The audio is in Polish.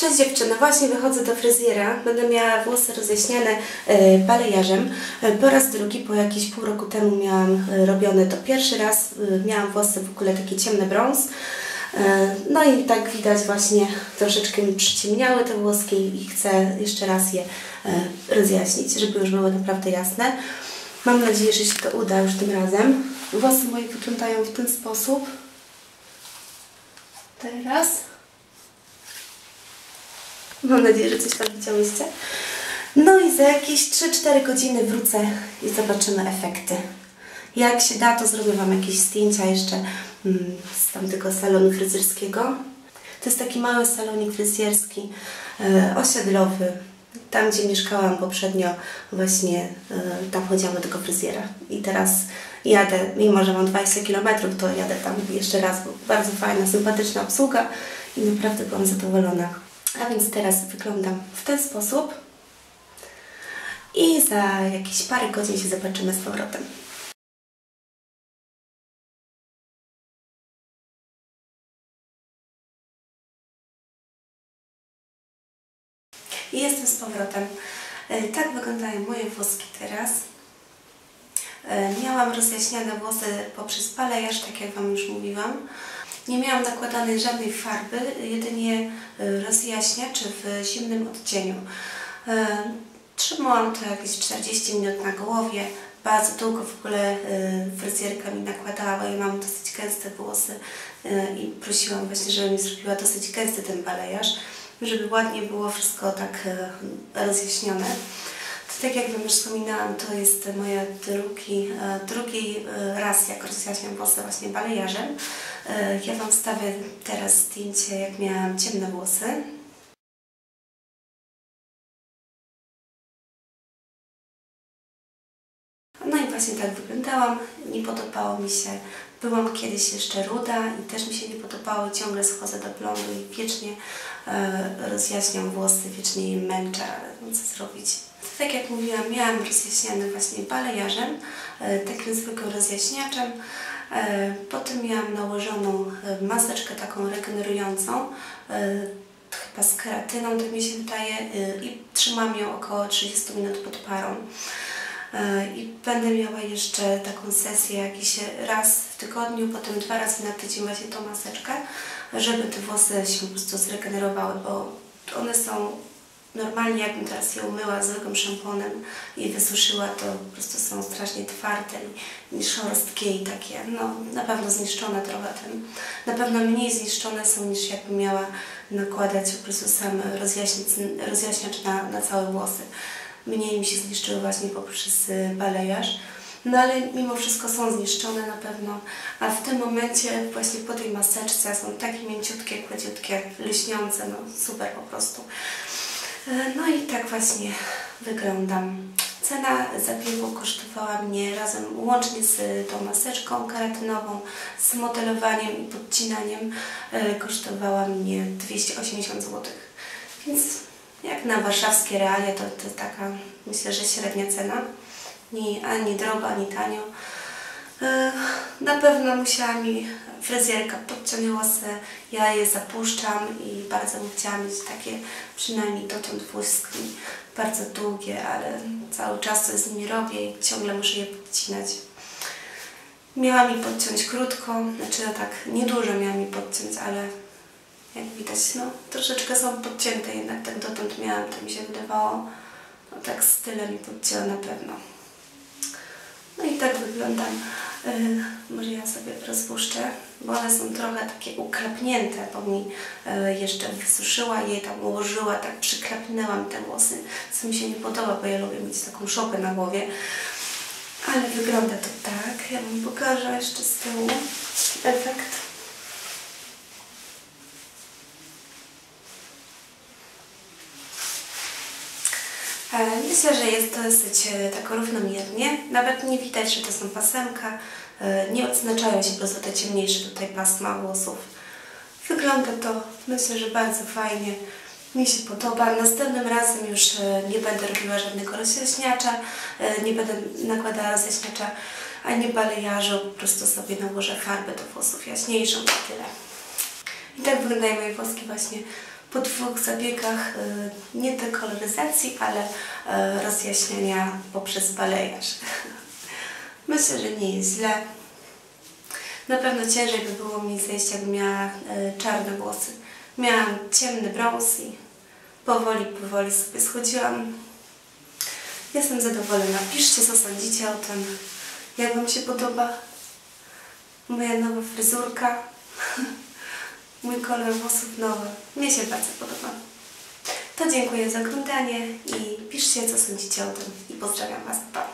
Cześć dziewczyny, właśnie wychodzę do fryzjera. Będę miała włosy rozjaśniane e, balejarzem. E, po raz drugi, po jakieś pół roku temu miałam e, robione to pierwszy raz. Miałam włosy w ogóle takie ciemny brąz. No i tak widać właśnie troszeczkę mi przyciemniały te włoski i chcę jeszcze raz je rozjaśnić, żeby już były naprawdę jasne. Mam nadzieję, że się to uda już tym razem. Włosy moje wyglądają w ten sposób. Teraz. Mam nadzieję, że coś tam widziałyście. No i za jakieś 3-4 godziny wrócę i zobaczymy efekty. Jak się da, to zrobię Wam jakieś zdjęcia jeszcze mm, z tamtego salonu fryzjerskiego. To jest taki mały salonik fryzjerski, e, osiedlowy. Tam, gdzie mieszkałam poprzednio, właśnie e, tam chodziłam do tego fryzjera. I teraz jadę, mimo że mam 20 km, to jadę tam jeszcze raz, bo bardzo fajna, sympatyczna obsługa i naprawdę byłam zadowolona. A więc teraz wyglądam w ten sposób i za jakieś parę godzin się zobaczymy z powrotem. I jestem z powrotem. E, Tak wyglądają moje włoski teraz. E, Miałam rozjaśniane włosy poprzez balejarz, tak jak Wam już mówiłam. Nie miałam nakładanej żadnej farby, jedynie e, rozjaśniacz w zimnym odcieniu. E, Trzymałam to jakieś 40 minut na głowie. Bardzo długo w ogóle e, fryzjerka mi nakładała, ja mam dosyć gęste włosy i prosiłam właśnie, żeby mi zrobiła dosyć gęsty ten balejarz, żeby ładnie było wszystko tak rozjaśnione. Tak jak Wam już wspominałam, to jest moja drugi, e, drugi e, raz, jak rozjaśniam włosy właśnie balejarzem. E, Ja Wam wstawię teraz zdjęcie, jak miałam ciemne włosy. No i właśnie tak wyglądałam, nie podobało mi się. Byłam kiedyś jeszcze ruda i też mi się nie podobało ciągle schodzę do blondu i wiecznie rozjaśniam włosy, wiecznie je męczę, ale no co zrobić. Tak jak mówiłam, miałam rozjaśniane właśnie balejarzem, e, takim zwykłym rozjaśniaczem. E, potem miałam nałożoną e, maseczkę taką regenerującą, chyba z keratyną, tak mi się wydaje, i trzymam ją około 30 minut pod parą. I będę miała jeszcze taką sesję jakiś raz w tygodniu, potem dwa razy na tydzień właśnie tą maseczkę, żeby te włosy się po prostu zregenerowały, bo one są normalnie, jakbym teraz je umyła zwykłym szamponem i wysuszyła, to po prostu są strasznie twarde i, szorstkie i takie, no na pewno zniszczone trochę tym. Na pewno mniej zniszczone są niż jakbym miała nakładać po prostu sam rozjaśniacz na, na całe włosy mniej mi się zniszczyły właśnie poprzez y, balejarz. No ale mimo wszystko są zniszczone na pewno, a w tym momencie właśnie po tej maseczce są takie mięciutkie, kładziutkie, lśniące, no super po prostu. E, No i tak właśnie wyglądam. Cena zabiegu kosztowała mnie razem łącznie z tą maseczką karatynową, z modelowaniem i podcinaniem e, kosztowała mnie 280 zł. Więc jak na warszawskie realia to, to taka, myślę, że średnia cena. Nie, ani drogo, ani tanio. Na pewno musiała mi fryzjerka podciąć włosy, ja je zapuszczam i bardzo bym chciała mieć takie przynajmniej dotąd włoski, bardzo długie, ale cały czas coś z nimi robię i ciągle muszę je podcinać. Miała mi podciąć krótko, znaczy no tak niedużo miała mi podciąć, ale jak widać, no troszeczkę są podcięte, jednak tak dotąd miałam, to mi się wydawało, no tak z tylem mi podcięła na pewno. No i tak wyglądam. Może ja sobie rozpuszczę, bo one są trochę takie uklapnięte, bo mi yy, jeszcze wysuszyła je, tam ułożyła, tak przyklapnęłam te włosy, co mi się nie podoba, bo ja lubię mieć taką szopę na głowie. Ale wygląda to tak. Ja Wam pokażę jeszcze z tyłu efekt. Myślę, że jest dosyć e, tak równomiernie. Nawet nie widać, że to są pasemka. E, Nie odznaczają się po prostu te ciemniejsze tutaj pasma włosów. Wygląda to, myślę, że bardzo fajnie. Mi się podoba. Następnym razem już e, nie będę robiła żadnego rozjaśniacza, e, nie będę nakładała rozjaśniacza ani balejarzu. Po prostu sobie nałożę farbę do włosów jaśniejszą i tyle. I tak wyglądają moje włoski właśnie po dwóch zabiegach y, nie dekoloryzacji, ale y, rozjaśniania poprzez balejarz. Myślę, że nie jest źle. Na pewno ciężej by było mi zejść, jakbym miała y, czarne włosy. Miałam ciemny brąz i powoli, powoli sobie schodziłam. Jestem zadowolona. Piszcie, co sądzicie o tym. Jak Wam się podoba moja nowa fryzurka. Mój kolor włosów nowy. Mnie się bardzo podoba. To dziękuję za oglądanie i piszcie, co sądzicie o tym. I pozdrawiam Was. Pa!